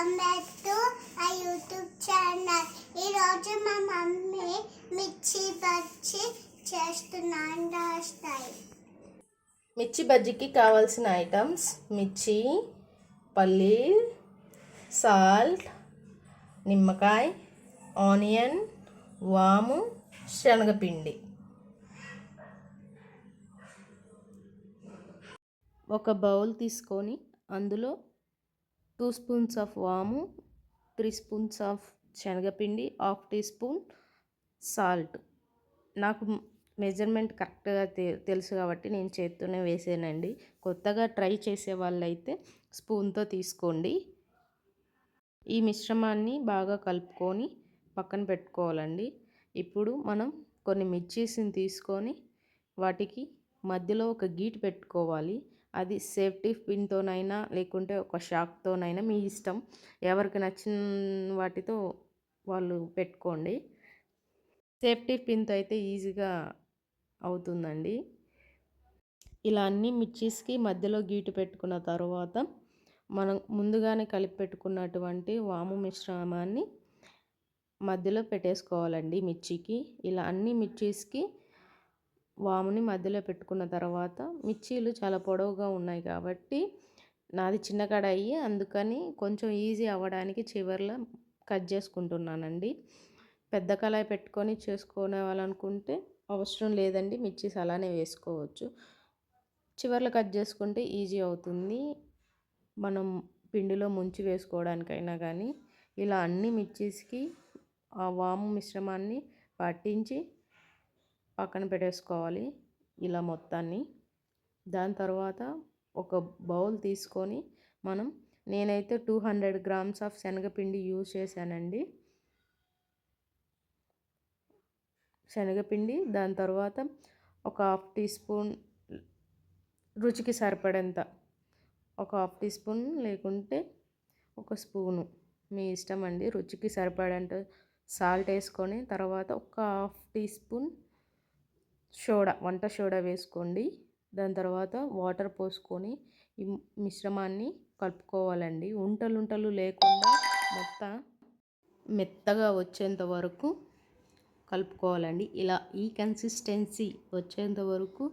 Welcome back to a YouTube channel. ఈరోజు మా mummy మిర్చి బజ్జి చేస్తున్నాను రాస్తాయి మిర్చి బజ్జీకి కావాల్సిన ఐటమ్స్ మిర్చి పల్లీల్ సాల్ట్ నిమ్మకాయ ఆనియన్ వాము శనగపిండి. ఒక బౌల్ తీసుకొని అందులో టూ స్పూన్స్ ఆఫ్ వాము త్రీ స్పూన్స్ ఆఫ్ శనగపిండి హాఫ్ టీ స్పూన్ సాల్ట్. నాకు మెజర్మెంట్ కరెక్ట్గా తె తెలుసు కాబట్టి నేను చేత్తోనే వేసానండి. కొత్తగా ట్రై చేసే వాళ్ళైతే స్పూన్తో తీసుకోండి. ఈ మిశ్రమాన్ని బాగా కలుపుకొని పక్కన పెట్టుకోవాలండి. ఇప్పుడు మనం కొన్ని మిర్చీస్ని తీసుకొని వాటికి మధ్యలో ఒక గీట్ పెట్టుకోవాలి. అది సేఫ్టీ పిన్తోనైనా లేకుంటే ఒక షాక్తోనైనా మీ ఇష్టం. ఎవరికి నచ్చిన వాటితో వాళ్ళు పెట్టుకోండి. సేఫ్టీ పిన్తో అయితే ఈజీగా అవుతుందండి. ఇలా అన్ని మిర్చీస్కి మధ్యలో గీటు పెట్టుకున్న తర్వాత మనం ముందుగానే కలిపి పెట్టుకున్నటువంటి వాము మిశ్రమాన్ని మధ్యలో పెట్టేసుకోవాలండి మిర్చికి. ఇలా అన్ని మిర్చీస్కి వాముని మధ్యలో పెట్టుకున్న తర్వాత మిర్చీలు చాలా పొడవుగా ఉన్నాయి కాబట్టి నాది చిన్న కడాయి అందుకని కొంచెం ఈజీ అవ్వడానికి చివర్లో కట్ చేసుకుంటున్నానండి. పెద్ద కళాయి పెట్టుకొని చేసుకునే వాళ్ళనుకుంటే అవసరం లేదండి. మిర్చీస్ అలానే వేసుకోవచ్చు. చివర్లో కట్ చేసుకుంటే ఈజీ అవుతుంది. మనం పిండిలో ముంచి వేసుకోవడానికైనా కానీ ఇలా అన్ని మిర్చీస్కి ఆ వాము మిశ్రమాన్ని పట్టించి పక్కన పెట్టేసుకోవాలి ఇలా మొత్తాన్ని. దాని తర్వాత ఒక బౌల్ తీసుకొని మనం నేనైతే టూ హండ్రెడ్ గ్రామ్స్ ఆఫ్ శనగపిండి యూజ్ చేశానండి. శనగపిండి దాని తర్వాత ఒక హాఫ్ టీ స్పూన్ రుచికి సరిపడేంత ఒక హాఫ్ టీ స్పూన్ లేకుంటే ఒక స్పూను. మీ ఇష్టం అండి రుచికి సరిపడేంత సాల్ట్ వేసుకొని తర్వాత ఒక హాఫ్ టీ స్పూన్ సోడా వంట సోడా వేసుకోండి. దాని తర్వాత వాటర్ పోసుకొని ఈ మిశ్రమాన్ని కలుపుకోవాలండి. ఉంటలు ఉంటలు లేకుండా మొత్తం మెత్తగా వచ్చేంత వరకు కలుపుకోవాలండి. ఇలా ఈ కన్సిస్టెన్సీ వచ్చేంత వరకు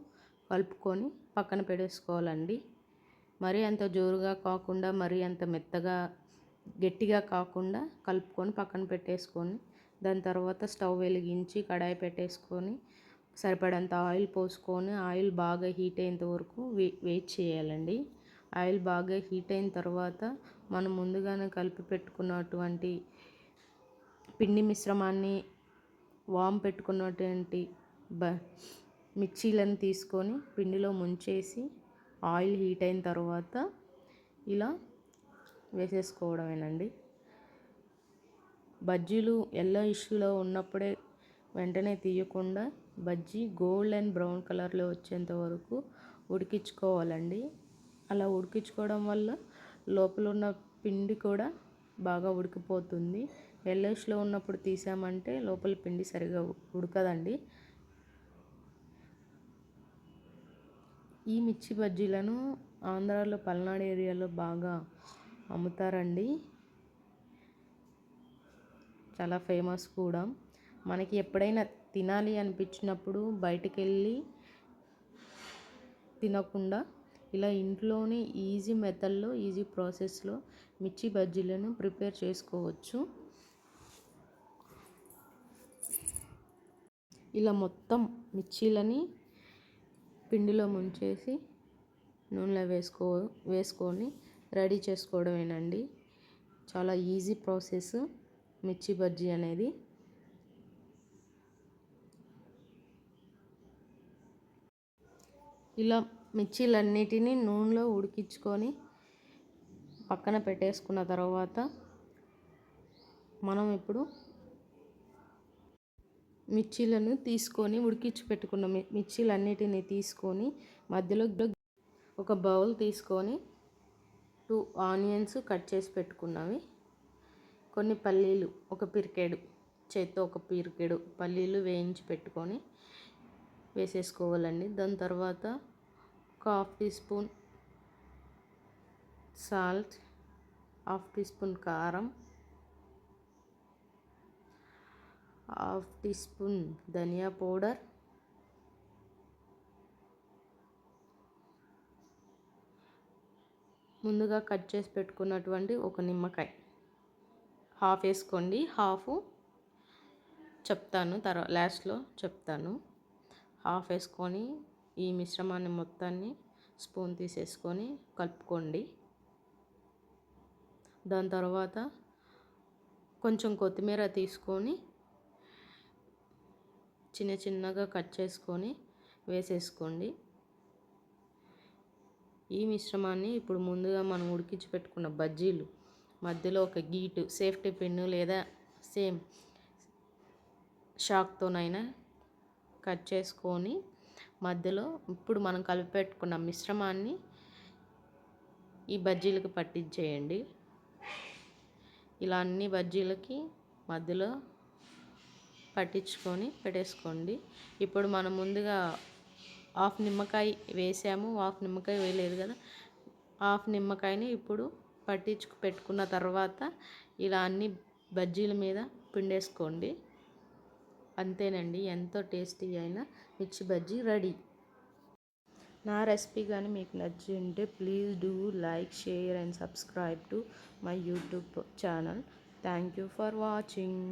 కలుపుకొని పక్కన పెట్టేసుకోవాలండి. మరీ అంత జోరుగా కాకుండా మరీ అంత మెత్తగా గట్టిగా కాకుండా కలుపుకొని పక్కన పెట్టేసుకొని దాని తర్వాత స్టవ్ వెలిగించి కడాయి పెట్టేసుకొని సరిపడంత ఆయిల్ పోసుకొని ఆయిల్ బాగా హీట్ అయ్యేంత వరకు వే వెయిట్ చేయాలండి. ఆయిల్ బాగా హీట్ అయిన తర్వాత మనం ముందుగానే కలిపి పెట్టుకున్నటువంటి పిండి మిశ్రమాన్ని వామ్ పెట్టుకున్నటువంటి బ మిర్చీలను తీసుకొని పిండిలో ముంచేసి ఆయిల్ హీట్ అయిన తర్వాత ఇలా వేసేసుకోవడమేనండి. బజ్జీలు ఎల్లో ఇష్యూలో ఉన్నప్పుడే వెంటనే తీయకుండా బజ్జీ గోల్డ్ అండ్ బ్రౌన్ కలర్లో వచ్చేంత వరకు ఉడికించుకోవాలండి. అలా ఉడికించుకోవడం వల్ల లోపల ఉన్న పిండి కూడా బాగా ఉడికిపోతుంది. ఎల్లోష్లో ఉన్నప్పుడు తీసామంటే లోపల పిండి సరిగా ఉడకదండి. ఈ మిర్చి బజ్జీలను ఆంధ్రాలో పల్నాడు ఏరియాలో బాగా అమ్ముతారండి. చాలా ఫేమస్ కూడా. మనకి ఎప్పుడైనా తినాలి అనిపించినప్పుడు బయటికి వెళ్ళి తినకుండా ఇలా ఇంట్లోనే ఈజీ మెథడ్లో ఈజీ ప్రాసెస్లో మిర్చి బజ్జీలను ప్రిపేర్ చేసుకోవచ్చు. ఇలా మొత్తం మిర్చీలని పిండిలో ముంచేసి నూనెలో వేసుకో వేసుకొని రెడీ చేసుకోవడమేనండి. చాలా ఈజీ ప్రాసెస్ మిర్చి బజ్జీ అనేది. ఇలా మిర్చీలన్నిటినీ నూనెలో ఉడికించుకొని పక్కన పెట్టేసుకున్న తర్వాత మనం ఇప్పుడు మిర్చీలను తీసుకొని ఉడికించి పెట్టుకున్న. మిర్చీలన్నిటిని తీసుకొని మధ్యలో ఒక బౌల్ తీసుకొని టూ ఆనియన్స్ కట్ చేసి పెట్టుకున్నవి. కొన్ని పల్లీలు ఒక పిరికెడు చేత్తో ఒక పిరికెడు పల్లీలు వేయించి పెట్టుకొని వేసేసుకోవాలండి. దాని తర్వాత ఒక half teaspoon salt half teaspoon కారం హాఫ్ టీ స్పూన్ ధనియా పౌడర్ ముందుగా కట్ చేసి పెట్టుకున్నటువంటి ఒక నిమ్మకాయ హాఫ్ వేసుకోండి. హాఫ్ చెప్తాను తర్వాత లాస్ట్లో చెప్తాను. ఆఫ్ వేసుకొని ఈ మిశ్రమాన్ని మొత్తాన్ని స్పూన్ తీసేసుకొని కలుపుకోండి. దాని తర్వాత కొంచెం కొత్తిమీర తీసుకొని చిన్న చిన్నగా కట్ చేసుకొని వేసేసుకోండి. ఈ మిశ్రమాన్ని ఇప్పుడు ముందుగా మనం ఉడికించి పెట్టుకున్న బజ్జీలు మధ్యలో ఒక గీటు సేఫ్టీ పిన్ను లేదా సేమ్ షాక్తోనైనా కట్ చేసుకొని మధ్యలో ఇప్పుడు మనం కలిపి పెట్టుకున్న మిశ్రమాన్ని ఈ బజ్జీలకు పట్టించేయండి. ఇలా అన్ని బజ్జీలకి మధ్యలో పట్టించుకొని పెట్టేసుకోండి. ఇప్పుడు మనం ముందుగా హాఫ్ నిమ్మకాయ వేసాము. హాఫ్ నిమ్మకాయ వేయలేదు కదా. హాఫ్ నిమ్మకాయని ఇప్పుడు పట్టించుకు పెట్టుకున్న తర్వాత ఇలా అన్ని బజ్జీల మీద పిండేసుకోండి. అంతేనండి. ఎంతో టేస్టీ అయిన మిర్చి బజ్జీ రెడీ. నా రెసిపీ కానీ మీకు నచ్చి ఉంటే please do like share and subscribe to my YouTube channel. Thank you for watching.